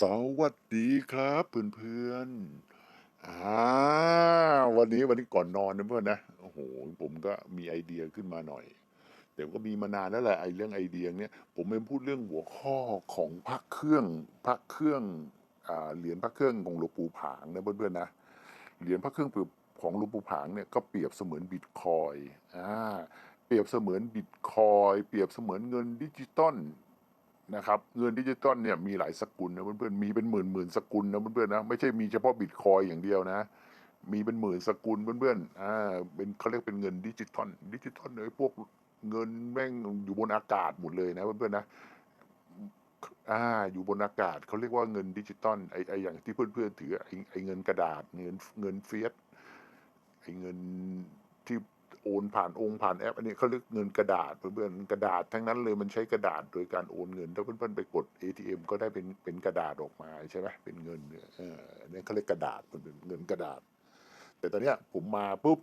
สวัสดีครับ เพื่อนๆอ่าวันนี้วันนี้ก่อนนอนนะเพื่อนนะ โอ้โห ผมก็มีไอเดียขึ้นมาหน่อย แต่ก็มีมานานแล้วแหละไอเรื่องไอเดียเนี้ยผมไม่พูดเรื่องหัวข้อของพระเครื่องพระเครื่องอ่าเหรียญพระเครื่องของหลวงปู่ผางนะเพื่อนๆนะ เหรียญพระเครื่องของหลวงปู่ผางเนี่ยก็เปรียบเสมือนบิตคอยอ่า เปรียบเสมือนบิตคอย เปรียบเสมือนเงินดิจิตอล นะครับเงินดิจิตอลเนี่ยมีหลายสกุลนะเพื่อนๆมีเป็นหมื่นหมื่นสกุลนะเพื่อนๆนะไม่ใช่มีเฉพาะบิตคอยอย่างเดียวนะ มีเป็นหมื่นสกุลเพื่อนๆอ่าเป็นเขาเรียกเป็นเงินดิจิตอลดิจิตอลเลยพวกเงินแม่งอยู่บนอากาศหมดเลยนะเพื่อนๆนะอ่าอยู่บนอากาศเขาเรียกว่าเงินดิจิตอลไอไออย่างที่เพื่อนๆถือไอไอเงินกระดาษเงินเงินเฟียสไอเงินที่ โอนผ่านองค์ผ่านแอป อันนี้เขาเรียกเงินกระดาษเพื่อนๆกระดาษทั้งนั้นเลยมันใช้กระดาษโดยการโอนเงิน ถ้าเพื่อนๆไปกด ATM ก็ได้เป็นเป็นกระดาษออกมาใช่ไหมเป็นเงินเนี่ยอออันนี้เขาเรียกกระดาษมันเป็นเงินกระดาษ แต่ตอนเนี้ยผมมาปุ๊บ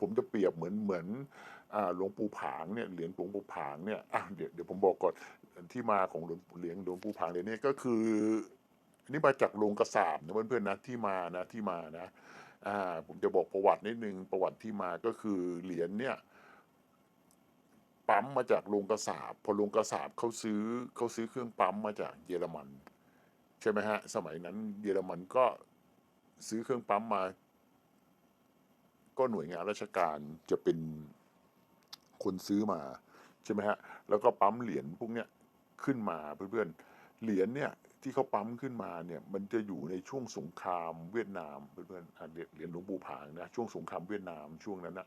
ผมจะเปรียบเหมือนเหมือนหลวงปู่ผางเนี่ยเหรียญหลวงปู่ผางเนี่ยเดี๋ยวเดี๋ยวผมบอกก่อนที่มาของหลวงเหรียญหลวงปู่ผางเหรียญนี้ก็คืออันนี้มาจากโรงกระสาบนะเพื่อนๆนะที่มานะที่มานะ อ่าผมจะบอกประวัตินิดนึงประวัติที่มาก็คือเหรียญเนี่ยปั๊มมาจากโรงกระสาบพอโรงกระสาบเขาซื้อเขาซื้อเครื่องปั๊มมาจากเยอรมัน ใช่ไหมฮะ สมัยนั้นเยอรมันก็ซื้อเครื่องปั๊มมา ก็หน่วยงานราชการจะเป็นคนซื้อมา ใช่ไหมฮะ แล้วก็ปั๊มเหรียญพวกเนี้ยขึ้นมาเพื่อนๆเหรียญเนี่ย ที่เขาปั๊มขึ้นมาเนี่ยมันจะอยู่ในช่วงสงครามเวียดนามเพื่อนๆเหรียญเหรียญหลวงปู่ผางนะช่วงสงครามเวียดนามช่วงนั้นนะ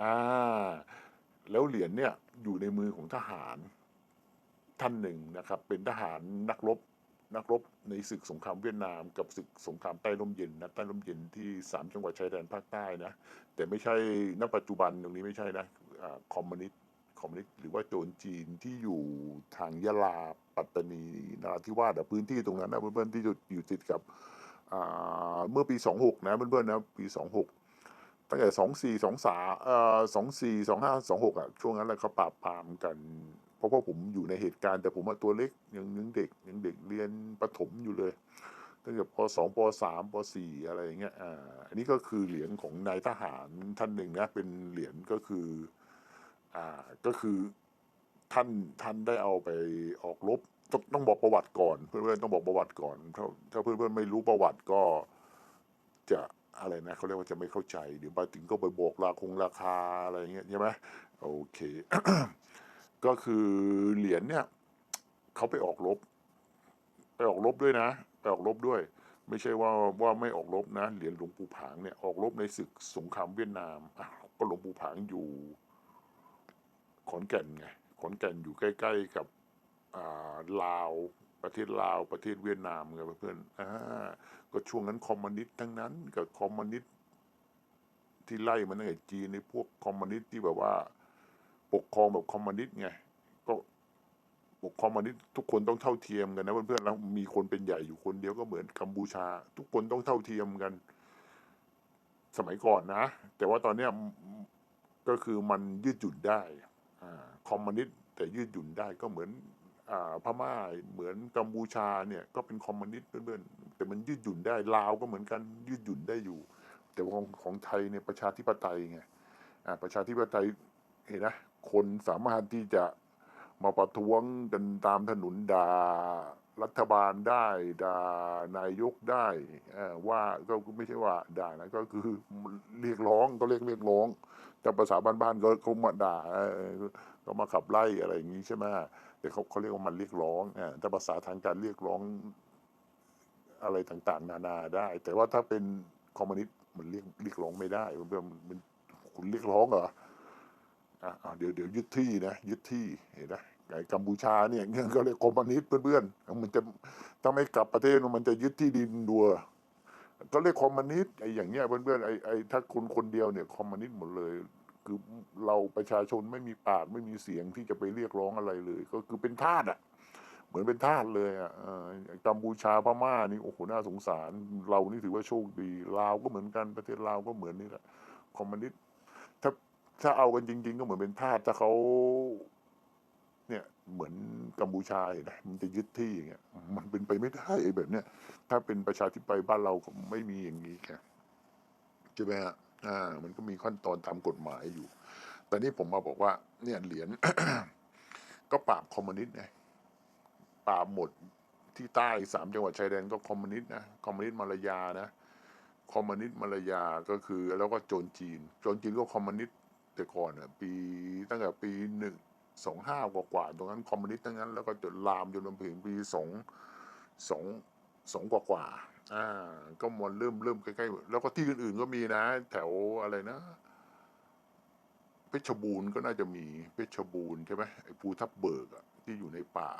อ่าแล้วเหรียญเนี่ยอยู่ในมือของทหารท่านหนึ่งนะครับ เป็นทหารนักรบนักรบในศึกสงครามเวียดนาม กับศึกสงครามใต้ร่มเย็นนะใต้ร่มเย็นที่สามจังหวัดชายแดนภาคใต้นะแต่ไม่ใช่ณปัจจุบันตรงนี้ไม่ใช่นะอ่าคอมมิวนิสต์ อมมิวนิสต์หรือว่าโจรจีนที่อยู่ทางยะลาปัตตานีนราธิวาสอะพื้นที่ตรงนั้นนะเพื่อนๆที่อยู่ติดกับเมื่อปีสองหกนะเพื่อนๆนะปีสองหกตั้งแต่สองสี่สองสาเอ่อสองสี่สองห้าสองหกอะช่วงนั้นแหละเขาปราบปรามกัน เพราะว่าผมอยู่ในเหตุการณ์แต่ผมตัวเล็กยังยังเด็กยังเด็กเรียนประถมอยู่เลยตั้งแต่ปสองปสามปสี่อะไรอย่างเงี้ยอ่าอันนี้ก็คือเหรียญของนายทหารท่านหนึ่งนะเป็นเหรียญก็คือ อ่าก็คือท่านท่านได้เอาไปออกรบต้องต้องบอกประวัติก่อน เพื่อนๆต้องบอกประวัติก่อน ถ้าถ้าเพื่อนๆไม่รู้ประวัติก็จะอะไรนะเขาเรียกว่าจะไม่เข้าใจเดี๋ยวมาถึงก็ไปบอกราคงราคาอะไรเงี้ยใช่ไหมโอเค ก็คือเหรียญเนี่ยเขาไปออกรบไปออกรบด้วยนะไปออกรบด้วย ไม่ใช่ว่าว่าไม่ออกรบนะเหรียญหลวงปู่ผางเนี่ยออกรบในศึกสงครามเวียดนามก็หลวงปู่ผางอยู่ ขอนแก่นไงขอนแก่นอยู่ใกล้ ๆ กับลาวประเทศลาวประเทศเวียดนามไงเพื่อนอ่าก็ช่วงนั้นคอมมิวนิสต์ทั้งนั้นกับคอมมิวนิสต์ที่ไล่มาตั้งแต่จีนในพวกคอมมิวนิสต์ที่แบบว่า ปกครองแบบคอมมิวนิสต์ไงก็ปกครองคอมมิวนิสต์ทุกคนต้องเท่าเทียมกันนะเพื่อนๆแล้วมีคนเป็นใหญ่อยู่คนเดียวก็เหมือนกัมพูชา ทุกคนต้องเท่าเทียมกัน สมัยก่อนนะ แต่ว่าตอนเนี้ยก็คือมันยืดหยุ่นได้ คอมมิวนิสต์แต่ยืดหยุ่นได้ก็เหมือนอ่าพม่าเหมือนกัมพูชาเนี่ยก็เป็นคอมมิวนิสต์เพื่อนๆแต่มันยืดหยุ่นได้ลาวก็เหมือนกันยืดหยุ่นได้อยู่ แต่ของของไทยเนี่ยประชาธิปไตยไงอ่าประชาธิปไตยเห็นนะคนสามารถที่จะมาประท้วงกันตามถนนด่ารัฐบาลได้ด่านายกได้ว่าก็ไม่ใช่ว่าด่านะก็คือเรียกร้องก็เรียกเรียกร้อง แต่ภาษาบ้านๆก็เขามาด่าก็มาขับไล่อะไรอย่างนี้ใช่ไหมแต่เขาเขาเรียกว่ามันเรียกร้องอ่าแต่ภาษาทางการเรียกร้องอะไรต่างๆ นานาได้ แต่ว่าถ้าเป็นคอมมิวนิสต์มันเรียกเรียกร้องไม่ได้มันเป็นมันคุณเรียกร้องเหรออะอะเดี๋ยวเดี๋ยวยึดที่นะยึดที่เห็นไหมไอ้กัมพูชาเนี่ยเนี่ยก็เรียกคอมมิวนิสต์เพื่อนๆมันจะถ้าไม่กลับประเทศมันจะยึดที่ดินดัวก็เรียกคอมมิวนิสต์ไอ้อย่างเงี้ยเพื่อนๆไอ้ไอ้ถ้าคุณคนเดียวเนี่ยคอมมิวนิสต์หมดเลย คือเราประชาชนไม่มีปากไม่มีเสียงที่จะไปเรียกร้องอะไรเลย ก็คือเป็นทาสอะ เหมือนเป็นทาสเลยอะกัมพูชาพม่านี่โอ้โหน่าสงสาร เรานี่ถือว่าโชคดีลาวก็เหมือนกันประเทศลาวก็เหมือนนี่แหละคอมมิวนิสต์ถ้าถ้าเอากันจริง ๆ ก็เหมือนเป็นทาสถ้าเขาเนี่ยเหมือนกัมพูชาเนไหมมันจะยึดที่อย่างเงี้ยมันเป็นไปไม่ได้ไอ้แบบเนี้ยถ้าเป็นประชาธิปไตยบ้านเราก็ไม่มีอย่างนี้แกใช่ไหมฮะ อ่ามันก็มีขั้นตอนตามกฎหมายอยู่ แต่นี่ผมมาบอกว่า เนี่ยเหรียญก็ปราบคอมมิวนิสต์ไงปราบหมดที่ใต้สามจังหวัดชายแดนก็คอมมิวนิสต์นะคอมมิวนิสต์มาลายานะคอมมิวนิสต์มาลายาก็คือ แล้วก็โจรจีน โจรจีนก็คอมมิวนิสต์แต่ก่อนอะปีตั้งแต่ปีหนึ่งสองห้ากว่าๆตรงนั้นคอมมิวนิสต์ทั้งนั้น แล้วก็จนลามจนมาถึงปีสองสองสองกว่าๆ อ่า ก็มันเริ่มเริ่มใกล้ๆแล้วก็ที่อื่นๆก็มีนะ แถวอะไรนะ เพชรบูรณ์ก็น่าจะมี เพชรบูรณ์ใช่ไหมไอ้ภูทับเบิกอะที่อยู่ในป่า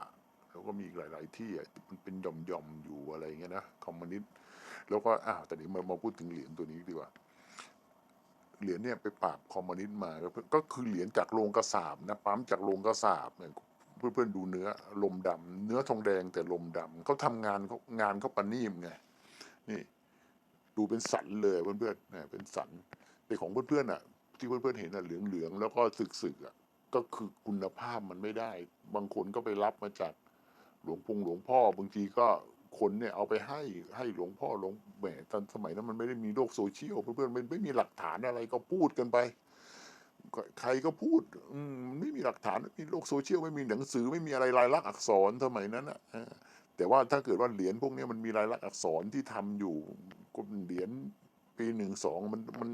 แล้วก็มีอีกหลาย ๆ ที่อะมันเป็นหย่อมๆอยู่อะไรเงี้ยนะคอมมิวนิสต์แล้วก็อ้าวแต่นี้มามาพูดถึงเหรียญตัวนี้ดีกว่าเหรียญเนี่ยไปปราบคอมมิวนิสต์มา ก็คือเหรียญจากโรงกระสาบนะปั๊มจากโรงกระสาบเนี่ยเพื่อนๆดูเนื้อลมดำเนื้อทองแดงแต่ลมดำเขาทำงานเขางานเขาปนีมไง นี่ ดูเป็นสันเลยเพื่อนๆเนี่ยเป็นสันแต่ของเพื่อนๆอะ ที่เพื่อนๆเห็นอะเหลืองๆแล้วก็สึกๆอะก็คือคุณภาพมันไม่ได้ บางคนก็ไปรับมาจากหลวงพงหลวงพ่อบางทีก็คนเนี่ยเอาไปให้ให้หลวงพ่อหลวงแหมตอนสมัยนั้นมันไม่ได้มีโลกโซเชียลเพื่อนๆมันไม่มีหลักฐานอะไรก็พูดกันไป ใครก็พูด อืมไม่มีหลักฐานไม่มีโลกโซเชียลไม่มีหนังสือไม่มีอะไรลายลักษณ์อักษรสมัยนั้นอะ แต่ว่าถ้าเกิดว่าเหรียญพวกนี้มันมีลายลักษณ์อักษรที่ทำอยู่ก็เหรียญปีหนึ่งสองมันมัน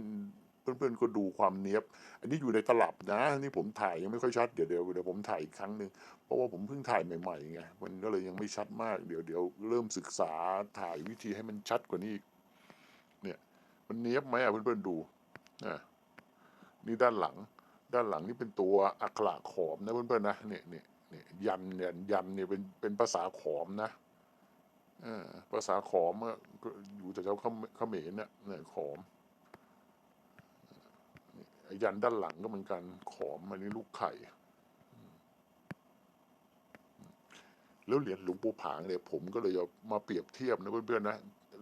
เพื่อนๆก็ดูความเนี้ยบ อันนี้อยู่ในตลับนะ นี่ผมถ่ายยังไม่ค่อยชัด เดี๋ยวเดี๋ยวเดี๋ยวผมถ่ายอีกครั้งหนึ่งเพราะว่าผมเพิ่งถ่ายใหม่ๆไง มันก็เลยยังไม่ชัดมาก เดี๋ยวเดี๋ยวเริ่มศึกษาถ่ายวิธีให้มันชัดกว่านี้อีกเนี่ย มันเนี้ยบไหมอะเพื่อนๆดูอะนี่ด้านหลัง ด้านหลังนี่เป็นตัวอักขระขอมนะเพื่อนๆนะ เนี่ยเนี่ย เนี่ยยันเนี่ยยันเนี่ยเป็นเป็นภาษาขอมนะภาษาขอมอะก็อยู่แถวๆเขมเขมรเนี่ยเนี่ยขอมไอยันด้านหลังก็เหมือนกันขอมอันนี้ลูกไข่ แล้วเหรียญหลวงปู่ผางเนี่ยผมก็เลยมาเปรียบเทียบนะเพื่อนๆนะ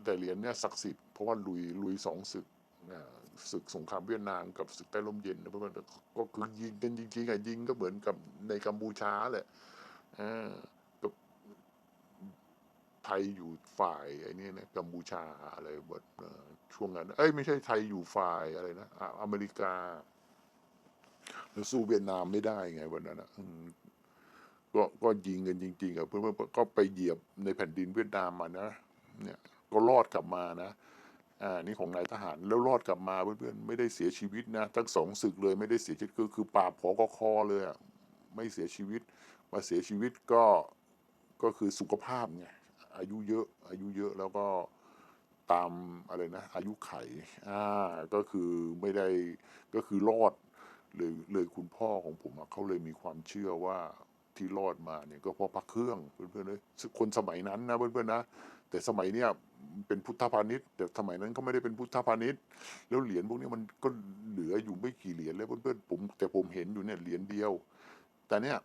แต่เหรียญเนี่ยศักดิ์สิทธิ์เพราะว่าลุยลุยสองศึกอ่า ศึกสงครามเวียดนามกับศึกใต้ร่มเย็นนะเพื่อนก็คือยิงกันจริงๆอะยิงก็เหมือนกับในกัมพูชาแหละอ่ากับไทยอยู่ฝ่ายไอ้นี่นะกัมพูชาอะไรแบบช่วงนั้น เอ้ยไม่ใช่ไทยอยู่ฝ่ายอะไรนะออเมริกาแล้วสู้เวียดนามไม่ได้ไงวันนั้นอะก็ก็ยิงกันจริงๆอะเพื่อนๆก็ไปเหยียบในแผ่นดินเวียดนามมานะเนี่ย ก็รอดกลับมานะ อ่านี่ของนายทหารแล้วรอดกลับมาเพื่อนๆไม่ได้เสียชีวิตนะทั้งสองศึกเลยไม่ได้เสียชีวิตคือคือปราบผอกคอเลยอะไม่เสียชีวิตมาเสียชีวิตก็ก็คือสุขภาพไงอายุเยอะอายุเยอะแล้วก็ตามอะไรนะอายุไขอ่าก็คือไม่ได้ก็คือรอดเลยเลยคุณพ่อของผมเขาเลยมีความเชื่อว่าที่รอดมาเนี่ยก็เพราะพระเครื่องเพื่อนๆเลยคนสมัยนั้นนะเพื่อนๆนะแต่สมัยเนี้ย เป็นพุทธพาณิชย์แต่สมัยนั้นก็ไม่ได้เป็นพุทธพาณิชย์ แล้วเหรียญพวกนี้มันก็เหลืออยู่ไม่กี่เหรียญแล้วเพื่อนๆผม แต่ผมเห็นอยู่เนี่ยเหรียญเดียว แต่เนี่ย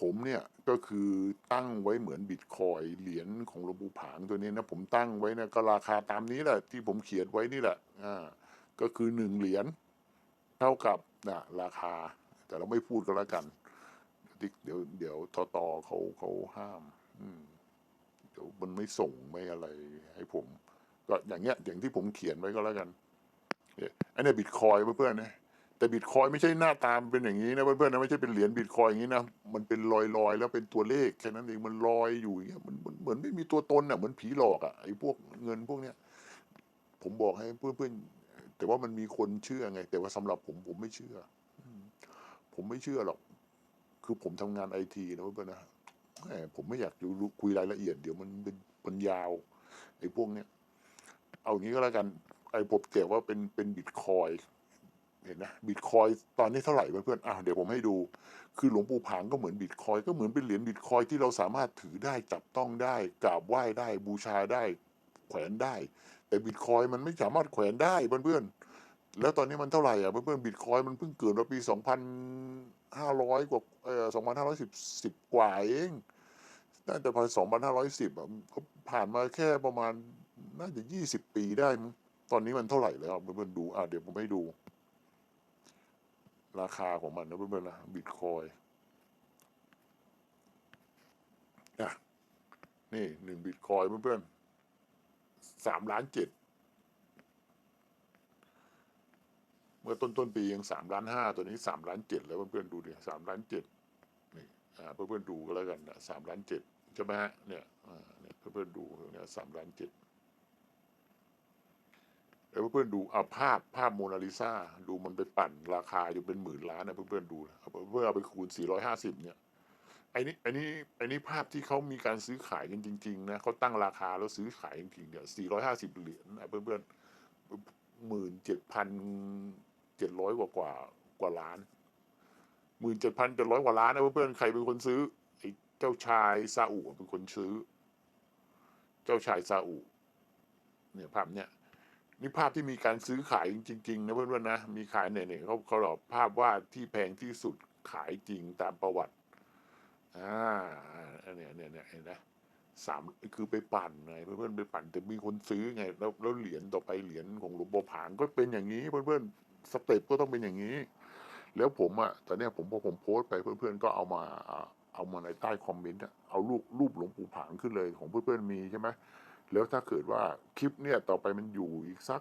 ผมเนี่ยก็คือตั้งไว้เหมือนบิตคอยเหรียญของหลวงปู่ผางตัวนี้นะผมตั้งไว้เนะก็ราคาตามนี้แหละ ที่ผมเขียนไว้นี่แหละอ่าก็คือหนึ่งเหรียญเท่ากับนะราคา แต่เราไม่พูดก็แล้วกัน เดี๋ยวเดี๋ยวทอตอเขาเขาห้าม อืม มันไม่ส่งไม่อะไรให้ผม ก็อย่างเงี้ยอย่างที่ผมเขียนไว้ก็แล้วกันเนี่ยอันนี้บิตคอยเพื่อนๆนะแต่บิตคอยไม่ใช่หน้าตามเป็นอย่างนี้นะเพื่อนๆนะไม่ใช่เป็นเหรียญบิตคอยอย่างนี้นะมันเป็นลอยลอยๆแล้วเป็นตัวเลขแค่นั้นเองมันลอยอยู่อย่างเงี้ยมันเหมือนไม่มีตัวตนอะเหมือนผีหลอกอะไอ้พวกเงินพวกเนี้ยผมบอกให้เพื่อนๆแต่ว่ามันมีคนเชื่อไง แต่ว่าสำหรับผมผมไม่เชื่อผมไม่เชื่อหรอก คือผมทำงานไอทีนะเพื่อนๆนะ ผมไม่อยากรู้คุยรายละเอียดเดี๋ยวมันเป็นมันยาวไอ้พวกเนี้ยเอางี้ก็แล้วกัน ไอ้ผมเก็บว่าเป็นเป็นบิตคอยเห็นนะบิตคอยตอนนี้เท่าไหร่เพื่อนๆอะเดี๋ยวผมให้ดู คือหลวงปู่ผางก็เหมือนบิตคอยก็เหมือนเป็นเหรียญบิตคอยที่เราสามารถถือได้จับต้องได้กราบไหว้ได้บูชาได้แขวนได้ แต่บิตคอยมันไม่สามารถแขวนได้เพื่อนๆแล้วตอนนี้มันเท่าไหร่อะเพื่อนๆบิตคอยมันเพิ่งเกิดมาปีสองพัน ห้าร้อยกว่าสองพันห้าร้อยสิบสิบกว่าเองน่าจะพอสองพันห้าร้อยสิบอะก็ผ่านมาแค่ประมาณน่าจะยี่สิบปีได้ตอนนี้มันเท่าไหร่แล้วเพื่อนๆดูอะเดี๋ยวผมให้ดู ราคาของมันนะเพื่อนๆนะบิตคอยนี่หนึ่งบิตคอยเพื่อนๆสามล้านเจ็ด มื่อต้นต้นปียังสามล้านห้าตัวนี้สามล้านเจ็ดแล้วเพื่อนๆดูดิสามล้านเจ็ดนี่เพื่อนๆดูก็แล้วกันนะสามล้านเจ็ดใช่ไหมฮะเนี่ยเนี่ยเพื่อนๆดูเนี่ยสามล้านเจ็ดแล้วเพื่อนๆดูเอาภาพภาพโมนาลิซาดูมันไปปั่นราคาอยู่เป็นหมื่นล้านนะเพื่อนๆดูนะเอาเพื่อเอาไปคูณสี่ร้อยห้าสิบเนี่ยไอ้นี่ไอ้นี่ไอ้นี่ภาพที่เขามีการซื้อขายกันจริงๆนะเขาตั้งราคาแล้วซื้อขายจริงๆเนี่ยสี่ร้อยห้าสิบเหรียญนะเพื่อนๆหมื่นเจ็ดพัน เจ็ดร้อยกว่ากว่ากว่าล้านหมื่นเจ็ดพันเจ็ดร้อยกว่าล้านนะเพื่อนๆใครเป็นคนซื้อไอ้เจ้าชายซาอุเป็นคนซื้อ เจ้าชายซาอุเนี่ยภาพเนี่ยนี่ภาพที่มีการซื้อขายจริงๆนะเพื่อนๆนะมีขายเนี่ยเนี่ยเขาเขาหลอกภาพว่าที่แพงที่สุดขายจริงตามประวัติอ่าอันเนี้ยเนี่ยเนี่ยเห็นไหมสามคือไปปั่นไงเพื่อนๆไปปั่นแต่มีคนซื้อไง แล้วแล้วเหรียญต่อไปเหรียญของหลวงปู่ผางก็เป็นอย่างนี้เพื่อนๆ สเต็ปก็ต้องเป็นอย่างนี้ แล้วผมอะตอนเนี้ยผมพอผมโพสต์ไปเพื่อนๆก็เอามาเอามาในใต้คอมเมนต์เอารูปรูปหลวงปู่ผางขึ้นเลยของเพื่อนๆมีใช่ไหมแล้วถ้าเกิดว่าคลิปเนี่ยต่อไปมันอยู่อีกสัก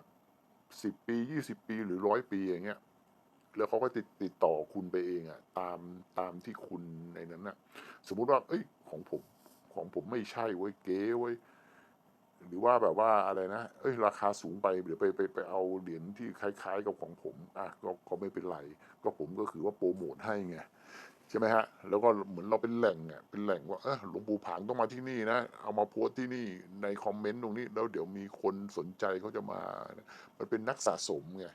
สิบปียี่สิบปีหรือร้อยปีอย่างเงี้ยแล้วเขาก็ติดติดต่อคุณไปเองอะตามตามที่คุณในนั้นน่ะสมมุติว่า เอ้ยของผมของผมไม่ใช่เว้เก๋เว้ หรือว่าแบบว่าอะไรนะ เอ้ยราคาสูงไปเดี๋ยวไปไปไปเอาเหรียญที่คล้าย ๆ กับของผมอะก็ก็ไม่เป็นไร ก็ผมก็คือว่าโปรโมทให้ไงใช่ไหมฮะ แล้วก็เหมือนเราเป็นแหล่งอะเป็นแหล่งว่าเออหลวงปู่ผางต้องมาที่นี่นะ เอามาโพสต์ที่นี่ในคอมเมนต์ตรงนี้ แล้วเดี๋ยวมีคนสนใจเขาจะมา มันเป็นนักสะสมไง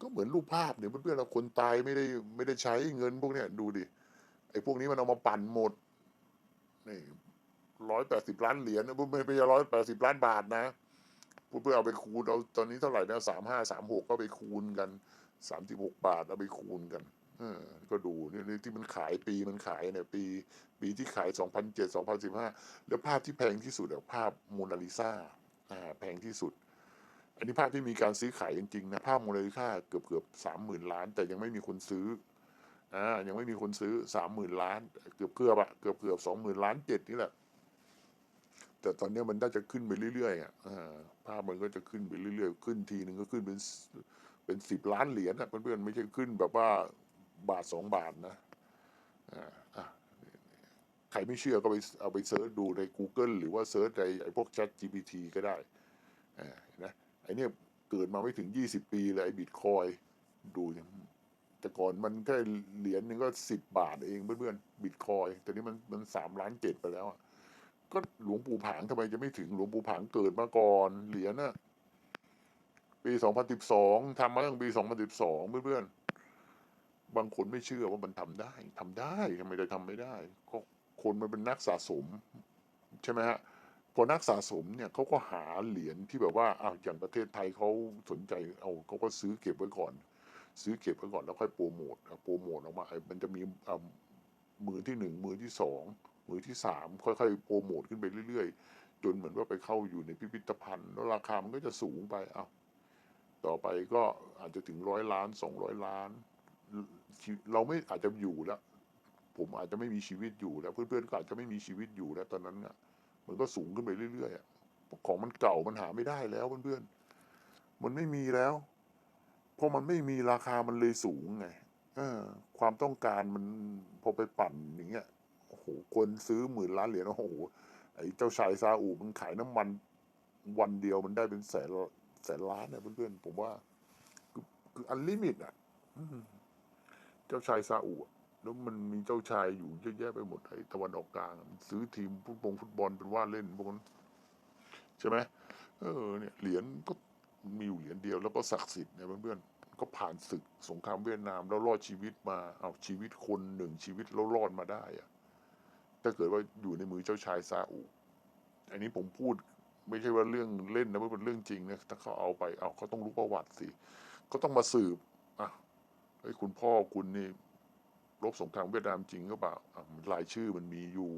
ก็เหมือนรูปภาพเนี่ยเพื่อนๆเราคนตายไม่ได้ไม่ได้ใช้เงินพวกเนี้ยดูดิไอ้พวกนี้มันเอามาปั่นหมดนี่ ร้อยแปดสิบล้านเหรียญนะไม่ไม่ใช่ร้อยแปดสิบล้านบาทนะเพื่อเอาไปคูณเอาตอนนี้เท่าไหร่นะสามห้าสามหกก็ไปคูณกันสามสิบหกบาทเอาไปคูณกันอก็ดูนี่ที่มันขายปีมันขายเนี่ย ปีปีที่ขายสองพันเจ็ดสองพันสิบห้าแล้วภาพที่แพงที่สุดอะภาพโมนาลิซาแพงที่สุด อันนี้ภาพที่มีการซื้อขายจริงๆนะภาพโมูลค่าเกือบเกือบสามหมื่นล้าน แต่ยังไม่มีคนซื้ออ่ายังไม่มีคนซื้อสามหมื่นล้าน เกือบเกือบอะเกือบเกือบสองหมื่นล้านเจ็ดนี่แหละ แต่ตอนนี้มันน่าจะขึ้นไปเรื่อยๆอะภาพมันก็จะขึ้นไปเรื่อยๆ ขึ้นทีหนึ่งก็ขึ้นเป็นเป็นสิบล้านเหรียญอะเพื่อนๆไม่ใช่ขึ้นแบบว่าบาทสองบาทนะอ่าใครไม่เชื่อก็ไปเอาไปเซิร์ชดูใน Google หรือว่าเซิร์ชในไอ้พวก Chat GPT ก็ได้อ่านไหมไอ้นี่เกิดมาไม่ถึงยี่สิบปีเลยไอ้บิตคอยดูแต่ก่อนมันแค่เหรียญหนึงก็สิบบาทเองเพื่อนๆบิตคอยแต่นี้มันมันสามล้านเจ็ดไปแล้วอะ ก็หลวงปู่ผางทำไมจะไม่ถึงหลวงปู่ผางเกิดมาก่อน เหรียญน่ะปีสองพันสิบสองทำมาตั้งปีสองพันสิบสองเพื่อนๆบางคนไม่เชื่อว่ามันทำได้ทำได้ทำไมจะทำไม่ได้ก็คนมันเป็นนักสะสม ใช่ไหมฮะพอนักสะสมเนี่ยเขาก็หาเหรียญที่แบบว่าอ้าวอย่างประเทศไทยเขาสนใจเอาเขาก็ซื้อเก็บไว้ก่อน ซื้อเก็บไว้ก่อนแล้วค่อยโปรโมทโปรโมทออกมาไอ้มันจะมีอ่ามือที่หนึ่งมือที่สอง มือที่สามค่อยๆโปรโมทขึ้นไปเรื่อยๆ จนเหมือนว่าไปเข้าอยู่ในพิพิธภัณฑ์แล้วราคามันก็จะสูงไปอ้าวต่อไปก็อาจจะถึงร้อยล้านสองร้อยล้าน เราไม่อาจจะอยู่แล้ว ผมอาจจะไม่มีชีวิตอยู่แล้วเพื่อนๆก็อาจจะไม่มีชีวิตอยู่แล้วตอนนั้นอะมันก็สูงขึ้นไปเรื่อยๆของมันเก่ามันหาไม่ได้แล้วเพื่อนๆมันไม่มีแล้วเพราะมันไม่มีราคามันเลยสูงไงอความต้องการมันพอไปปั่นอย่างเงี้ย โอ้โหคนซื้อหมื่นล้านเหรียญโอ้โหไอ้เจ้าชายซาอุมันขายน้ำมันวันเดียวมันได้เป็นแสนแสนล้านเนี่ยเพื่อนๆผมว่าคือคืออันลิมิตอะเจ้าชายซาอุแล้วมันมีเจ้าชายอยู่เยอะแยะไปหมดไอ้ตะวันออกกลางมันซื้อทีมฟุตบอลฟุตบอลเป็นว่าเล่นพวกนั้นใช่ไหมเออเนี่ยเหรียญก็มีอยู่เหรียญเดียวแล้วก็ศักดิ์สิทธิ์เนี่ยเพื่อนๆก็ผ่านศึกสงครามเวียดนามแล้วรอดชีวิตมา เอาชีวิตคนหนึ่งชีวิตแล้วรอดมาได้อะ ถ้าเกิดว่าอยู่ในมือเจ้าชายซาอุอันนี้ผมพูดไม่ใช่ว่าเรื่องเล่นนะไม่เป็นเรื่องจริงนะถ้าเขาเอาไปเอาเขาต้องรู้ประวัติสิก็ต้องมาสืบอะไอ้คุณพ่อคุณนี่รบสงครามเวียดนามจริงก็เปล่าอะมันรายชื่อมันมีอยู่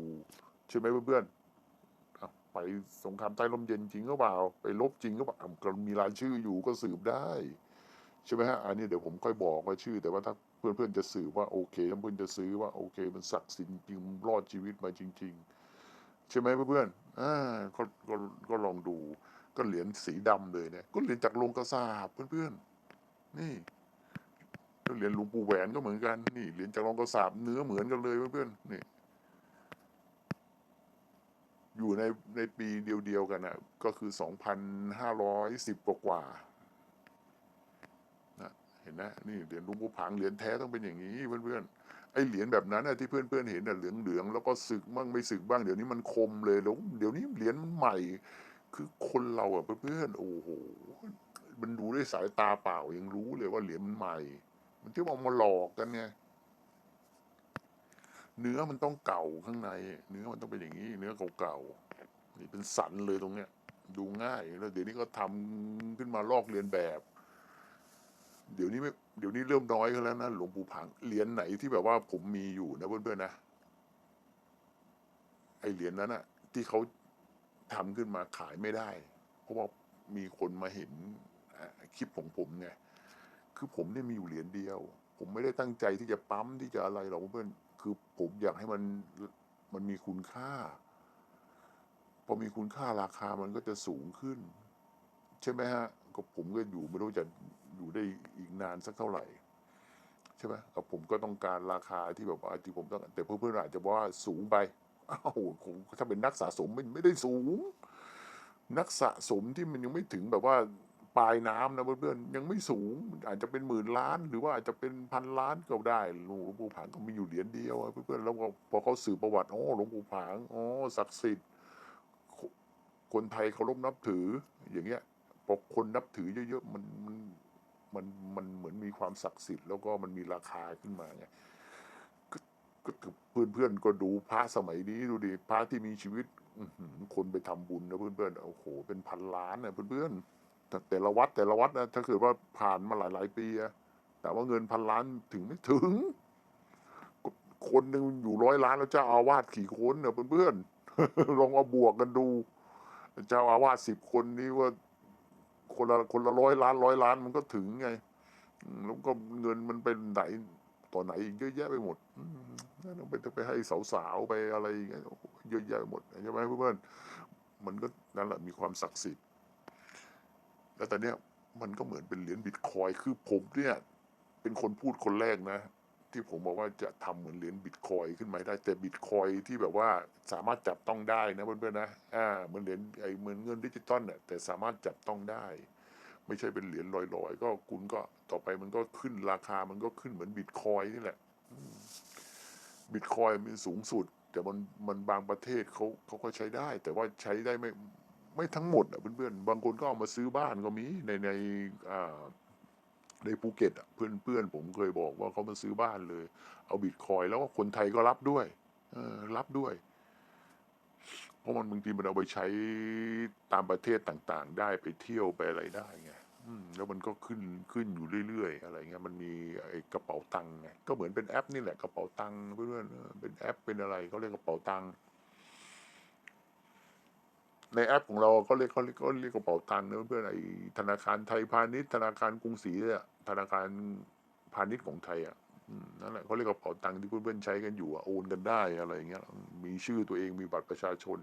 ใช่ไหมเพื่อนๆไปสงครามใต้ร่มเย็นจริงก็เปล่า ไปรบจริงก็เปล่าก็มีรายชื่ออยู่ก็สืบได้ ใช่ไหมฮะ อันนี้เดี๋ยวผมค่อยบอกว่าชื่อ แต่ว่าถ้า เพื่อนๆจะสืบว่าโอเคถ้าเพื่อนจะซื้อว่าโอเค มันศักดิ์สิทธิ์จริงรอดชีวิตมาจริง ๆ ใช่ไหมเพื่อนๆอ่าก็ก็ก็ลองดู ก็เหรียญสีดำเลยเนี่ยก็เหรียญจากโรงกระสาบเพื่อนๆนี่ก็เหรียญหลวงปู่แหวนก็เหมือนกันนี่เหรียญจากโรงกระสาบเนื้อเหมือนกันเลยเพื่อนๆนี่อยู่ในในปีเดียวๆกันนะก็คือสองพันห้าร้อยสิบกว่า เห็นนะนี่เหรียญหลุงปู่ผังเหรียญแท้ต้องเป็นอย่างนี้เพื่อนๆไอเหรียญแบบนั้นน่ะที่เพื่อนๆเห็นน่ะเหลืองๆแล้วก็สึกบ้างไม่สึกบ้างเดี๋ยวนี้มันคมเลยแล้วเดี๋ยวนี้เหรียญมันใหม่ คือคนเราอะเพื่อนๆโอ้โหมันดูด้วยสายตาเปล่ายังรู้เลยว่าเหรียญมันใหม่ มันที่เอามาหลอกกันไงเนื้อมันต้องเก่าข้างใน เนื้อมันต้องเป็นอย่างนี้ เนื้อเก่าๆนี่เป็นสันเลยตรงเนี้ย ดูง่ายแล้วเดี๋ยวนี้ก็ทำขึ้นมาลอกเลียนแบบ เดี๋ยวนี้ไม่เดี๋ยวนี้เริ่มน้อยกันแล้วนะหลวงปู่ผังเหรียญไหนที่แบบว่าผมมีอยู่นะเพื่อนๆนะไอเหรียญนั้นอะที่เขาทำขึ้นมาขายไม่ได้ เพราะว่ามีคนมาเห็นคลิปของผมไงคือผมเนี่ยมีอยู่เหรียญเดียว ผมไม่ได้ตั้งใจที่จะปั๊มที่จะอะไรหรอกเพื่อนคือผมอยากให้มันมันมีคุณค่า พอมีคุณค่าราคามันก็จะสูงขึ้น ใช่ไหมฮะ ก็ผมก็อยู่ไม่รู้จะ อยู่ได้อีกนานสักเท่าไหร่ใช่ไหมกับผมก็ต้องการราคาที่แบบว่าที่ผมต้องแต่เพื่อนๆอาจจะบอกว่าสูงไปอ้าวคงถ้าเป็นนักสะสมมันไม่ได้สูง นักสะสมที่มันยังไม่ถึงแบบว่าปลายน้ำนะเพื่อนๆยังไม่สูงอาจจะเป็นหมื่นล้าน หรือว่าอาจจะเป็นพันล้านก็ได้หลวงปู่ผางก็มีอยู่เหรียญเดียวเพื่อนๆแล้วพอเขาสื่อประวัติอ๋อหลวงปู่ผางอ๋อศักดิ์สิทธิ์คนไทยเคารพนับถืออย่างเงี้ยพอคนนับถือเยอะๆมันมัน มันมันเหมือนมีความศักดิ์สิทธิ์แล้วก็มันมีราคาขึ้นมาไงก็ก็เพื่อนเพื่อนก็ดูพระสมัยนี้ดูดิพระที่มีชีวิตคนไปทำบุญนะเพื่อนๆโอ้โหเป็นพันล้านนะเพื่อนๆแต่แต่ละวัดแต่ละวัดนะถ้าเกิดว่าผ่านมาหลายๆปีอะแต่ว่าเงินพันล้านถึงไม่ถึง คนหนึ่งอยู่ร้อยล้านแล้วเจ้าอาวาสกี่คนเนี่ยเพื่อนๆลองเอาบวกกันดู เจ้าอาวาสสิบคนนี้ว่า คนละคนละร้อยล้านร้อยล้านมันก็ถึงไงแล้วก็เงินมันเป็นไหนต่อไหนอีกเยอะแยะไปหมดนั่นต้องไปไปให้สาวๆไปอะไรอย่างเงี้ยโอ้โหเยอะแยะไปหมดใช่ไหมเพื่อนๆมันก็นั่นแหละมีความศักดิ์สิทธิ์แล้วแต่เนี้ยมันก็เหมือนเป็นเหรียญบิตคอยคือผมเนี่ย เป็นคนพูดคนแรกนะ ที่ผมบอกว่าจะทำเหมือนเหรียญบิตคอยขึ้นมาได้แต่บิตคอยที่แบบว่าสามารถจับต้องได้นะเพื่อนๆนะอ่าเหมือนเหรียญไอ้เหมือนเงินดิจิตอลเนี่ยแต่สามารถจับต้องได้ ไม่ใช่เป็นเหรียญลอยๆ ก็คุณก็ต่อไปมันก็ขึ้นราคามันก็ขึ้นเหมือนบิตคอยนี่แหละบิตคอยมันสูงสุด แต่มันมันบางประเทศเขาเขาก็ใช้ได้ แต่ว่าใช้ได้ไม่ไม่ทั้งหมดอะเพื่อนๆบางคนก็เอามาซื้อบ้านก็มีในในอ่า ในภูเก็ตอะเพื่อนเพื่อนผมเคยบอกว่าเขามาซื้อบ้านเลย เอาบิตคอยแล้วก็คนไทยก็รับด้วยรับด้วย เพราะมันบางทีมันเอาไปใช้ตามประเทศต่างๆ ได้ไปเที่ยวไปอะไรได้ไงแล้วมันก็ขึ้นขึ้นอยู่เรื่อยๆ อะไรเงี้ยมันมีไอ้กระเป๋าตังค์ไงก็เหมือนเป็นแอปนี่แหละกระเป๋าตังค์เพื่อนๆเป็นแอปเป็นอะไรเขาเรียกกระเป๋าตังค์ ในแอปของเราก็เรียกเขาเรียกก็เรียกกระเป๋าตังค์นะเพื่อนไอ้ธนาคารไทยพาณิชย์ธนาคารกรุงศรีเนี่ยธนาคารพาณิชย์ของไทยอะนั่นแหละเขาเรียกกระเป๋าตังค์ที่เพื่อนๆใช้กันอยู่อะโอนกันได้อะไรอย่างเงี้ย มีชื่อตัวเองมีบัตรประชาชน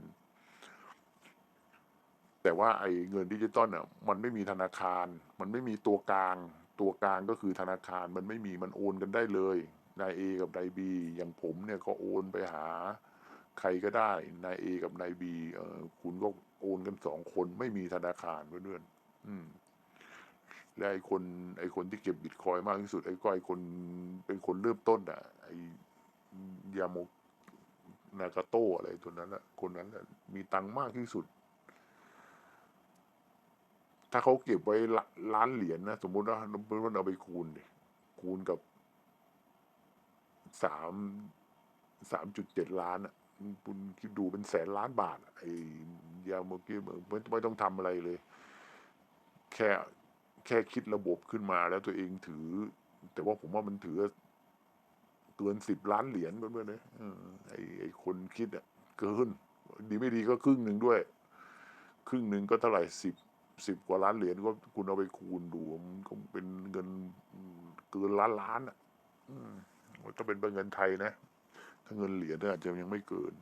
แต่ว่าไอ้เงินดิจิตอลอะมันไม่มีธนาคาร มันไม่มีตัวกลาง ตัวกลางก็คือธนาคารมันไม่มีมันโอนกันได้เลยนายเอกับนายบีอย่างผมเนี่ยก็โอนไปหา ใครก็ได้นายเอกับนายบีเออคุณก็โอนกันสองคนไม่มีธนาคารเพื่อนๆอืมและไอ้คน ไอ้คนที่เก็บบิตคอยมากที่สุด ไอ้ก็ไอ้คนเป็นคนเริ่มต้นอะ ไอ้ยาโมนากาโตอะไรตัวนั้นอะ คนนั้นอะมีตังค์มากที่สุด ถ้าเขาเก็บไว้ล้านเหรียญนะสมมุติว่าเพื่อนๆเอาไปคูณดิคูณกับสามสามจุดเจ็ดล้านอะ คุณคิดดูเป็นแสนล้านบาทอะไอ้ยาโมเกมไม่ไม่ต้องทำอะไรเลย แค่แค่คิดระบบขึ้นมาแล้วตัวเองถือ แต่ว่าผมว่ามันถือเกินสิบล้านเหรียญเพื่อนๆนะเออไอ้ไอ้คนคิดอะเกินดีไม่ดีก็ครึ่งหนึ่งด้วย ครึ่งหนึ่งก็เท่าไหร่สิบสิบกว่าล้านเหรียญก็คุณเอาไปคูณดูมันก็เป็นเงินเกินล้านล้านอะอืมถ้าเป็นเงินไทยนะ ถ้าเงินเหรียญเนี่ยอาจจะยังไม่เกิน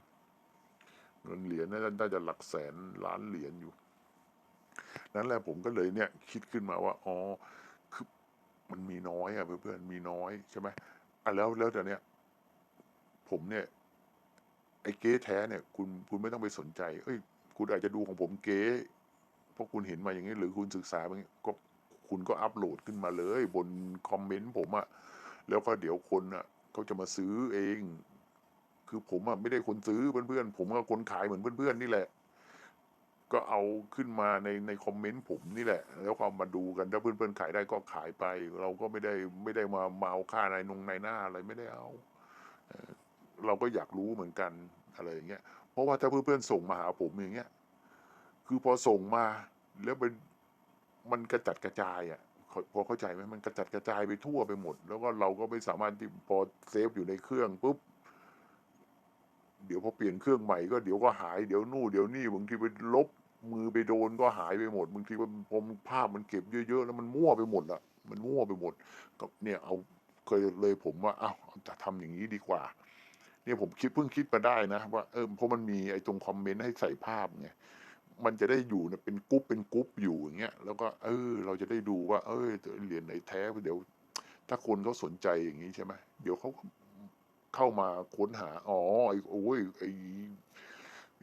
เงินเหรียญน่าจะน่าจะหลักแสนล้านเหรียญอยู่ นั่นแหละผมก็เลยเนี่ย คิดขึ้นมาว่าอ๋อคือมันมีน้อยอะเพื่อนๆมีน้อยใช่ไหมอะแล้วแล้วแต่เนี้ยผมเนี่ย ไอ้เก๊แท้เนี่ย คุณคุณไม่ต้องไปสนใจ เอ้ย คุณอาจจะดูของผมเก๊เพราะคุณเห็นมาอย่างนี้หรือคุณศึกษาอย่างนี้ก็คุณก็อัปโหลดขึ้นมาเลย บนคอมเมนต์ผมอะแล้วก็เดี๋ยวคนอะเขาจะมาซื้อเอง คือผมอะไม่ได้คนซื้อเพื่อนๆผมก็คนขายเหมือนเพื่อนๆนี่แหละ ก็เอาขึ้นมาในในคอมเมนต์ผมนี่แหละ แล้วก็เอามาดูกันถ้าเพื่อนๆขายได้ก็ขายไป เราก็ไม่ได้ไม่ได้มาเมาค่าในนงในหน้าอะไรไม่ได้เอาเราก็อยากรู้เหมือนกันอะไรอย่างเงี้ย เพราะว่าถ้าเพื่อนๆส่งมาหาผมอย่างเงี้ย คือพอส่งมาแล้วเป็นมันกระจัดกระจายอะพอเข้าใจไหมมันกระจัดกระจายไปทั่วไปหมด แล้วก็เราก็ไม่สามารถที่พอเซฟอยู่ในเครื่องปุ๊บ เดี๋ยวพอเปลี่ยนเครื่องใหม่ก็เดี๋ยวก็หายเดี๋ยวนู่นเดี๋ยวนี่บางทีไปลบมือไปโดนก็หายไปหมดบางทีมันพมภาพมันเก็บเยอะๆ แล้วมันมั่วไปหมดละมันมั่วไปหมดก็เนี่ยเอาเคยเลยผมว่าเอ้าจะทำอย่างนี้ดีกว่า เนี่ยผมคิดเพิ่งคิดมาได้นะ ว่าเออเพราะมันมีไอ้ตรงคอมเมนต์ให้ใส่ภาพไงมันจะได้อยู่เนี่ยเป็นกรุ๊ปเป็นกรุ๊ปอยู่อย่างเงี้ยแล้วก็เออ เราจะได้ดูว่า เออเหรียญไหนแท้เดี๋ยว ถ้าคนเขาสนใจอย่างนี้ใช่ไหมเดี๋ยวเขา เข้ามาค้นหา อ๋อไอ้โอ้ยไอ้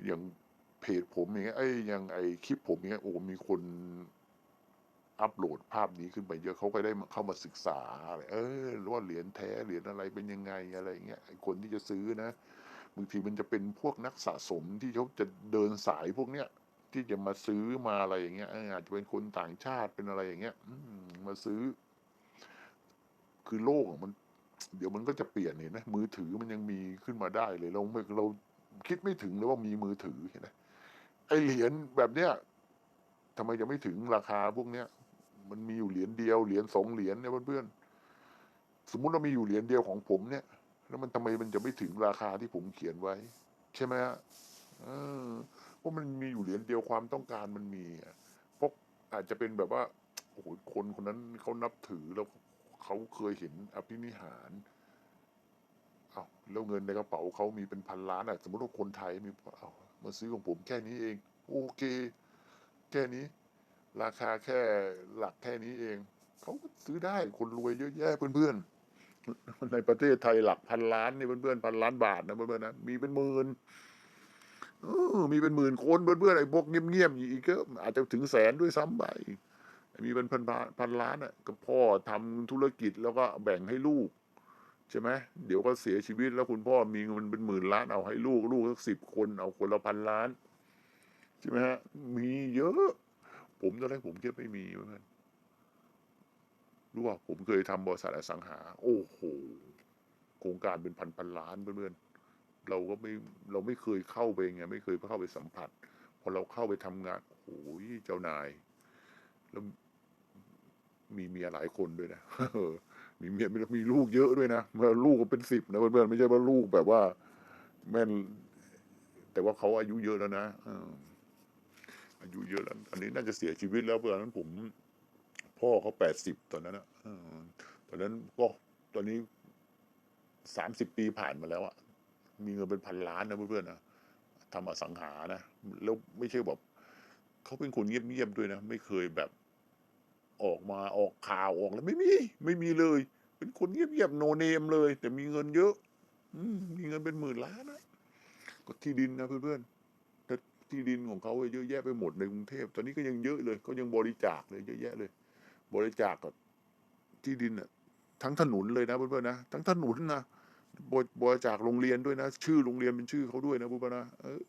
อย่างเพจผมอย่างเงี้ยไอ้อย่างไอ้คลิปผมอย่างเงี้ยโอ้มีคนอัปโหลดภาพนี้ขึ้นไปเยอะเขาก็ได้เข้ามาศึกษาอะไรเออว่าเหรียญแท้เหรียญอะไรเป็นยังไงอะไรอย่างเงี้ยคนที่จะซื้อนะบางทีมันจะเป็นพวกนักสะสมที่เขาจะเดินสายพวกเนี้ยที่จะมาซื้อมาอะไรอย่างเงี้ยอาจจะเป็นคนต่างชาติเป็นอะไรอย่างเงี้ยอืมาซื้อ คือโลกมัน เดี๋ยวมันก็จะเปลี่ยนเห็นไหมมือถือมันยังมีขึ้นมาได้เลยเราไม่เราคิดไม่ถึงเลยว่ามีมือถือเห็นไหมไอเหรียญแบบเนี้ยทำไมจะไม่ถึงราคาพวกเนี้ย มันมีอยู่เหรียญเดียวเหรียญสองเหรียญเนี่ยเพื่อนๆสมมุติเรามีอยู่เหรียญเดียวของผมเนี่ย แล้วมันทำไมมันจะไม่ถึงราคาที่ผมเขียนไว้ ใช่ไหมฮะเพราะมันมีอยู่เหรียญเดียวความต้องการมันมีอะเพราะอาจจะเป็นแบบว่าโอ้โหคนคนนั้นเขานับถือแล้ว เขาเคยเห็นอภินิหารเอาแล้วเงินในกระเป๋าเขามีเป็นพันล้านอะสมมติว่าคนไทยมีเอามาซื้อของผมแค่นี้เอง โอเค แค่นี้ ราคาแค่หลักแค่นี้เอง เขาก็ซื้อได้คนรวยเยอะแยะเพื่อนๆในประเทศไทยหลักพันล้านนี่เพื่อนๆพันล้านบาทนะเพื่อนๆนะมีเป็นหมื่นมีเป็นหมื่นคนเพื่อนๆไอ้พวกเงียบๆอีกก็อาจจะถึงแสนด้วยซ้ำไป มีเป็นพันพันล้านอะก็พ่อทำธุรกิจแล้วก็แบ่งให้ลูก ใช่ไหมเดี๋ยวก็เสียชีวิตแล้วคุณพ่อมีเงินเป็นหมื่นล้านเอาให้ลูกลูกสักสิบคนเอาคนละพันล้านใช่ไหมฮะมีเยอะ ผมตอนแรกผมคิดไม่มีเพื่อนรู้ว่าผมเคยทำบริษัทอสังหา โอ้โหโครงการเป็นพันพันล้านเพื่อนๆเราก็ไม่เราไม่เคยเข้าไปไงไม่เคยเข้าไปสัมผัสพอเราเข้าไปทำงานโอ้ยเจ้านายแล้ว มีเมียหลายคนด้วยนะมีเมียมีลูกเยอะด้วยนะเมื่อลูกก็เป็นสิบนะเพื่อนๆไม่ใช่ว่าลูกแบบว่า แม่น แต่ว่าเขาอายุเยอะแล้วนะอายุเยอะแล้วอันนี้น่าจะเสียชีวิตแล้วเพื่อนนั้นผม พ่อเขาแปดสิบตอนนั้นนะตอนนั้นก็ตอนนี้สามสิบปีผ่านมาแล้วอะมีเงินเป็นพันล้านนะเพื่อนๆนะทำอสังหานะแล้วไม่ใช่แบบเขาเป็นคนเงียบๆด้วยนะ ไม่เคยแบบ ออกมาออกข่าวออกแล้วไม่มี ไม่มีเลย เป็นคนเงียบๆโนเนมเลย แต่มีเงินเยอะ อืมมีเงินเป็นหมื่นล้านนะก็ที่ดินนะเพื่อนๆแต่ที่ดินของเขาเยอะแยะไปหมดในกรุงเทพตอนนี้ก็ยังเยอะเลยเขายังบริจาคเลยเยอะแยะเลย บริจาคกับที่ดินอะทั้งถนนเลยนะเพื่อนๆนะทั้งถนนนะบริจาคโรงเรียนด้วยนะ ชื่อโรงเรียนเป็นชื่อเขาด้วยนะเพื่อนๆนะเออ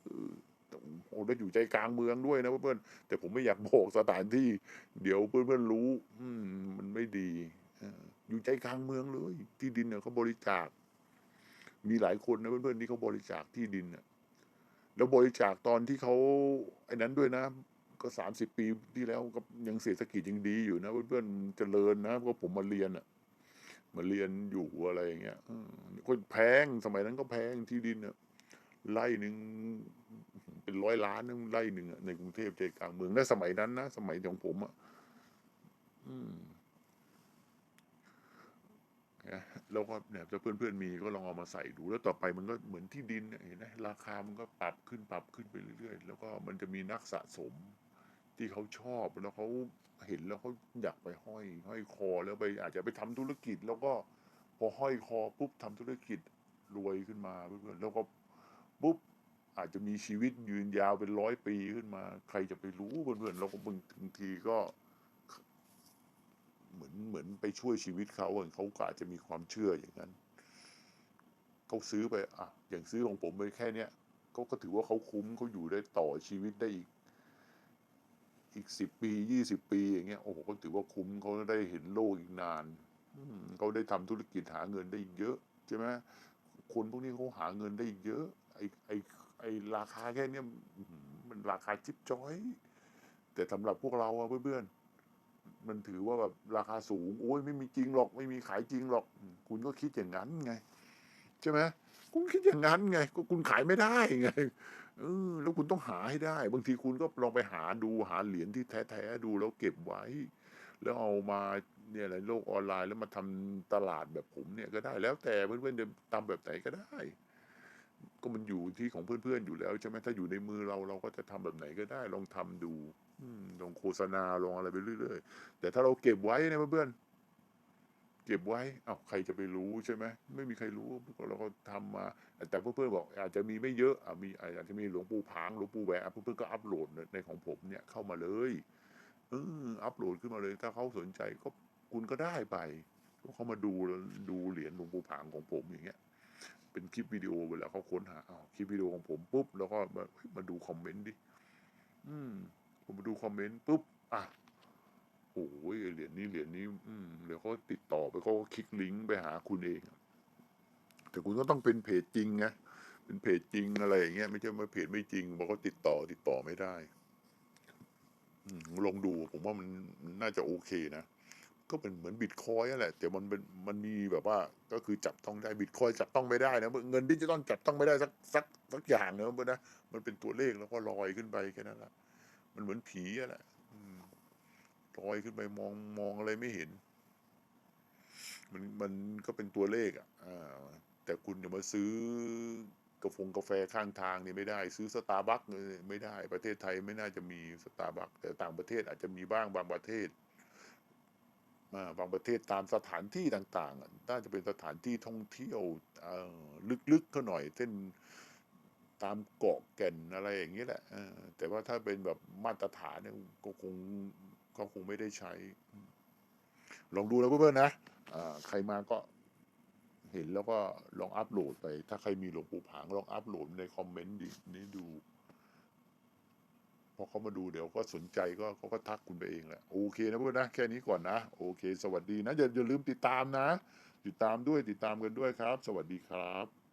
โอ้แล้วอยู่ใจกลางเมืองด้วยนะเพื่อนๆแต่ผมไม่อยากบอกสถานที่ เดี๋ยวเพื่อนๆรู้ อืม มันไม่ดีอยู่ใจกลางเมืองเลย ที่ดินเนี่ยเขาบริจาค มีหลายคนนะเพื่อนๆที่เขาบริจาคที่ดินเนี่ยแล้วบริจาคตอนที่เขาไอ้นั้นด้วยนะ ก็สามสิบปีที่แล้วก็ยังเศรษฐกิจยังดีอยู่นะเพื่อนๆเจริญนะเพราะผมมาเรียนอะมาเรียนอยู่อะไรอย่างเงี้ยอืมก็แพงสมัยนั้นก็แพงที่ดินอะไร่หนึ่ง เป็นร้อยล้านนึงไร่หนึ่งอะในกรุงเทพใจกลางเมืองในสมัยนั้นนะสมัยของผมอะอืมนะแล้วก็เนี่ยถ้าเพื่อนๆมีก็ลองเอามาใส่ดูแล้วต่อไปมันก็เหมือนที่ดินเนี่ยเห็นไหมราคามันก็ปรับขึ้นปรับขึ้นไปเรื่อยๆ แล้วก็มันจะมีนักสะสม ที่เขาชอบแล้วเขาเห็นแล้วเขาอยากไปห้อย ห้อยคอแล้วไปอาจจะไปทำธุรกิจ แล้วก็พอห้อยคอปุ๊บทำธุรกิจรวยขึ้นมาเพื่อนๆแล้วก็ปุ๊บ อาจจะมีชีวิตยืนยาวเป็นร้อยปีขึ้นมา ใครจะไปรู้เพื่อนๆแล้วก็บางทีก็ เหมือนเหมือนไปช่วยชีวิตเขาอะเขาก็อาจจะมีความเชื่ออย่างนั้นเขาซื้อไปอะอย่างซื้อของผมไปแค่เนี้ยเขาก็ถือว่าเขาคุ้มเขาอยู่ได้ต่อชีวิตได้อีก อีกสิบปียี่สิบปี อย่างเงี้ยโอ้โหเขาถือว่าคุ้มเขาได้เห็นโลกอีกนานอืเขาได้ทำธุรกิจหาเงินได้อีกเยอะใช่ไหมคนพวกนี้เขาหาเงินได้อีกเยอะไอไอ ไอราคาแค่เนี้ยมันราคาจิ๊บจ้อย แต่สำหรับพวกเราอะเพื่อนๆมันถือว่าแบบราคาสูง โอ้ยไม่มีจริงหรอก ไม่มีขายจริงหรอก คุณก็คิดอย่างนั้นไง ใช่ไหมคุณคิดอย่างนั้นไง ก็คุณขายไม่ได้ไงเออแล้วคุณต้องหาให้ได้ บางทีคุณก็ลองไปหาดูหาเหรียญที่แท้ๆดูแล้วเก็บไว้ แล้วเอามาเนี่ยอะไรโลกออนไลน์แล้วมาทำตลาดแบบผมเนี่ยก็ได้แล้วแต่เพื่อนๆจะทำแบบไหนก็ได้ ก็มันอยู่ที่ของเพื่อนๆอยู่แล้วใช่ไหมถ้าอยู่ในมือเราเราก็จะทำแบบไหนก็ได้ ลองทำดูลองโฆษณาลองอะไรไปเรื่อยๆแต่ถ้าเราเก็บไว้เนี่ยเพื่อนๆเก็บไว้อ้าวใครจะไปรู้ใช่ไหมไม่มีใครรู้เราก็ทำมา แต่เพื่อนๆบอก อาจจะมีไม่เยอะอะมีอาจจะมีหลวงปู่ผางหลวงปู่แหวะเพื่อนๆก็อัปโหลดในของผมเนี่ยเข้ามาเลยเอออัปโหลดขึ้นมาเลย ถ้าเขาสนใจก็คุณก็ได้ไปเขามาดูดูเหรียญหลวงปู่ผางของผมอย่างเงี้ย เป็นคลิปวิดีโอเวลาเขาค้นหาอ้าวคลิปวิดีโอของผมปุ๊บแล้วก็มามาดูคอมเมนต์ดิอืม ผมมาดูคอมเมนต์ปุ๊บอะโอ้ยเหรียญนี้เหรียญนี้ อืมเดี๋ยวเขาติดต่อไปเขาก็คลิกลิงก์ไปหาคุณเอง แต่คุณก็ต้องเป็นเพจจริงไงเป็นเพจจริงอะไรอย่างเงี้ยไม่ใช่มาเพจไม่จริงบอกเขาติดต่อติดต่อไม่ได้อืมลองดูผมว่ามันน่าจะโอเคนะ ก็เป็นเหมือนบิตคอยนั่นแหละแต่มันเป็นมันมีแบบว่าก็คือจับต้องได้บิตคอยจับต้องไม่ได้นะเงินดิจิตอลจับต้องไม่ได้สักสักสักอย่างนะเพื่อนนะมันเป็นตัวเลขแล้วก็ลอยขึ้นไปแค่นั้นแหละมันเหมือนผีอะแหละลอยขึ้นไปมองมองอะไรไม่เห็น มันมันก็เป็นตัวเลขอะแต่คุณจะมาซื้อกาแฟกาแฟข้างทางนี่ไม่ได้ ซื้อสตาร์บัคไม่ได้ ประเทศไทยไม่น่าจะมีสตาร์บัคแต่ต่างประเทศอาจจะมีบ้างบางประเทศ บางประเทศตามสถานที่ต่างๆน่าจะเป็นสถานที่ท่องเที่ยวลึกๆเขาหน่อย เช่นตามเกาะแก่นอะไรอย่างนี้แหละแต่ว่าถ้าเป็นแบบมาตรฐานเนี่ยก็คงก็คงไม่ได้ใช้ ลองดูนะเพื่อนๆนะใครมาก็เห็นแล้วก็ลองอัปโหลดไป ถ้าใครมีหลวงปู่ผางลองอัปโหลดในคอมเมนต์ดินี่ดู พอเขามาดูเดี๋ยวก็สนใจก็เขาก็ทักคุณไปเองแหละโอเคนะเพื่อนนะแค่นี้ก่อนนะโอเค สวัสดีนะอย่าอย่าลืมติดตามนะ ติดตามด้วยติดตามกันด้วยครับ สวัสดีครับ